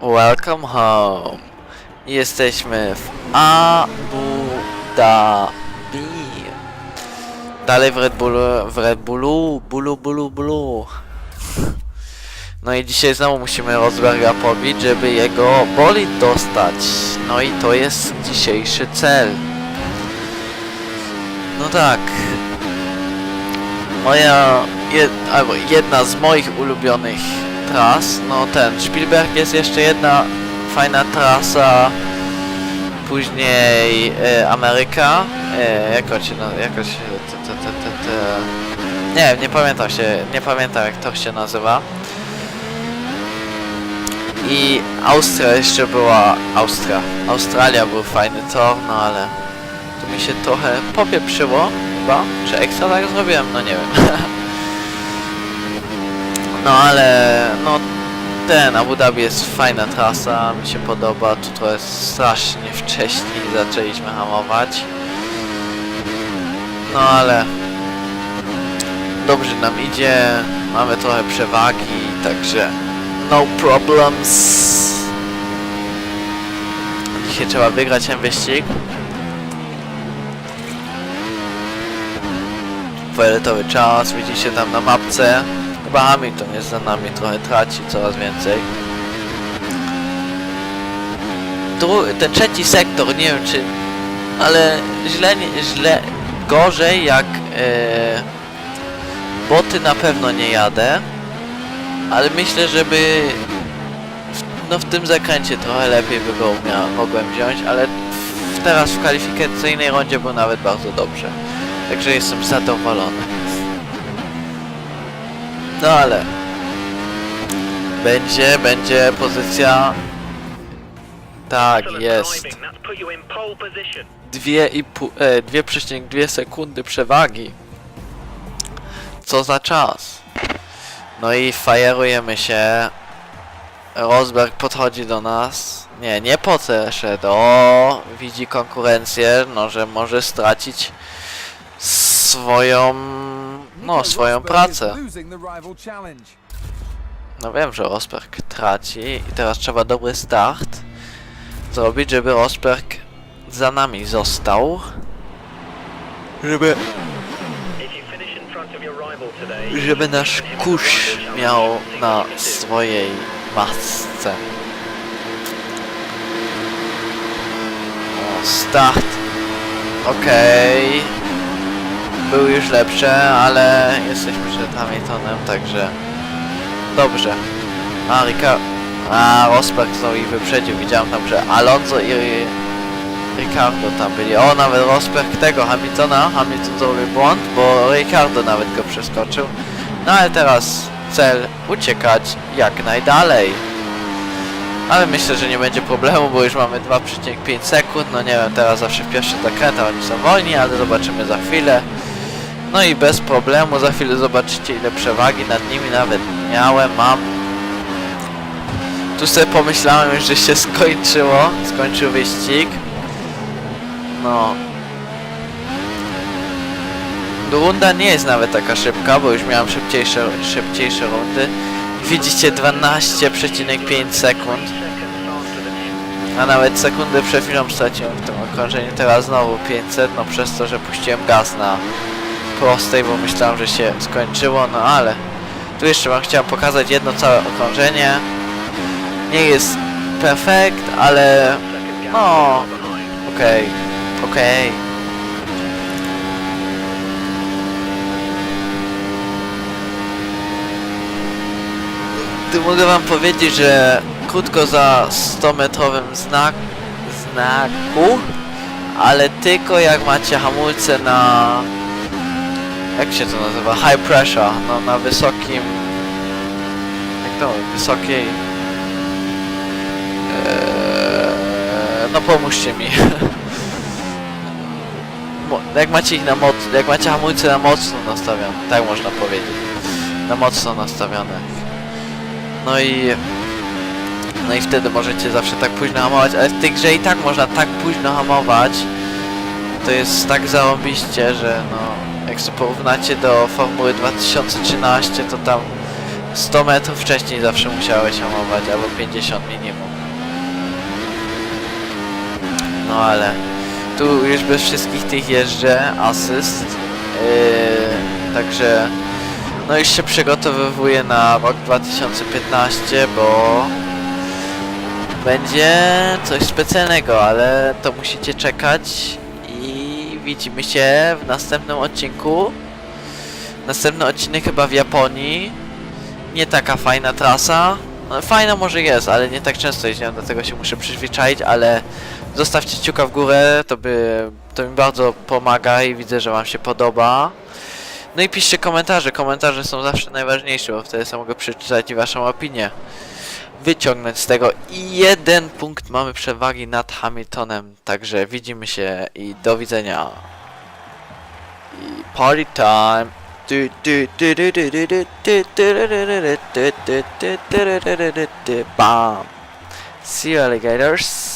Welcome home. Jesteśmy w Abu Dhabi. Dalej w Red Bullu, w Red Bullu, Bullu, Bullu, Bullu. No i dzisiaj znowu musimy Rosberga pobić, żeby jego bolid dostać. No i to jest dzisiejszy cel. No tak. Moja, jed, albo jedna z moich ulubionych tras, no ten Spielberg jest jeszcze jedna fajna trasa, później e, Ameryka, e, jako się, na- jako się, te, te, te, te, te, nie, nie pamiętam się, nie pamiętam jak to się nazywa. I Austria jeszcze była, Austria, Australia był fajny tor, no ale to mi się trochę popieprzyło chyba, czy ekstra tak zrobiłem, no nie wiem. No ale no ten Abu Dhabi jest fajna trasa, mi się podoba, tu trochę strasznie wcześniej zaczęliśmy hamować. No ale dobrze nam idzie, mamy trochę przewagi, także no problems. Dzisiaj trzeba wygrać ten wyścig. Fioletowy czas, widzicie tam na mapce. Chyba Hamilton jest za nami, trochę traci coraz więcej. Dru ten trzeci sektor, nie wiem czy... Ale źle, źle, gorzej jak... E, boty na pewno nie jadę. Ale myślę, żeby... No w tym zakręcie trochę lepiej by umia, mogłem wziąć, ale w, teraz w kwalifikacyjnej rundzie był nawet bardzo dobrze. Także jestem zadowolony. No ale będzie, będzie pozycja. Tak, jest. That's put you in pole position. Dwie i pół, e, 2,2 sekundy przewagi. Co za czas. No i fajerujemy się. Rosberg podchodzi do nas. Nie, nie po co szedł. O, widzi konkurencję, no że może stracić swoją, no swoją pracę. No wiem, że Rosberg traci i teraz trzeba dobry start zrobić, żeby Rosberg za nami został. Żeby, żeby nasz kurz miał na swojej masce. O, start. Okej. Był już lepszy, ale jesteśmy przed Hamiltonem, także dobrze. A, Rika... A, Rosberg znowu ich wyprzedził. Widziałem tam, że Alonso i Ricardo tam byli. O, nawet Rosberg tego Hamiltona. Hamilton zrobił błąd, bo Ricardo nawet go przeskoczył. No ale teraz cel uciekać jak najdalej. Ale myślę, że nie będzie problemu, bo już mamy 2,5 sekund. No nie wiem, teraz zawsze w pierwszych zakrętach oni są wolni, ale zobaczymy za chwilę. No i bez problemu, za chwilę zobaczycie ile przewagi nad nimi nawet miałem, mam. Tu sobie pomyślałem że się skończyło, skończył wyścig. No. Runda nie jest nawet taka szybka, bo już miałem szybciejsze, szybciejsze rundy. Widzicie 12,5 sekund. A nawet sekundę przed chwilą straciłem w tym okrążeniu. Teraz znowu 500, no przez to, że puściłem gaz na prostej, bo myślałem, że się skończyło, no ale tu jeszcze wam chciałem pokazać jedno całe okrążenie. Nie jest perfekt, ale no okej, okej. Tu mogę wam powiedzieć, że krótko za 100 metrowym znak, znaku, ale tylko jak macie hamulce na jak się to nazywa? High pressure, no na wysokim jak to wysokiej eee, no pomóżcie mi jak macie ich na moc, jak macie hamulce na mocno nastawione, tak można powiedzieć na mocno nastawione no i No i wtedy możecie zawsze tak późno hamować, ale w tej grze i tak można tak późno hamować. To jest tak zarąbiście, że no, jak sobie porównacie do Formuły 2013, to tam 100 metrów wcześniej zawsze musiałeś hamować, albo 50 minimum. No ale tu już bez wszystkich tych jeżdżę, asyst. Yy, także no już się przygotowywuję na rok 2015, bo będzie coś specjalnego, ale to musicie czekać i widzimy się w następnym odcinku. Następny odcinek chyba w Japonii. Nie taka fajna trasa. No, fajna może jest, ale nie tak często jeździłem, dlatego się muszę przyzwyczaić, ale Zostawcie kciuka w górę, to, by, to mi bardzo pomaga i widzę, że Wam się podoba. No i piszcie komentarze. Komentarze są zawsze najważniejsze, bo wtedy sam mogę przeczytać i Waszą opinię. Wyciągnąć z tego. I jeden punkt mamy przewagi nad Hamiltonem. Także widzimy się i do widzenia. I party time. Bam. See you alligators.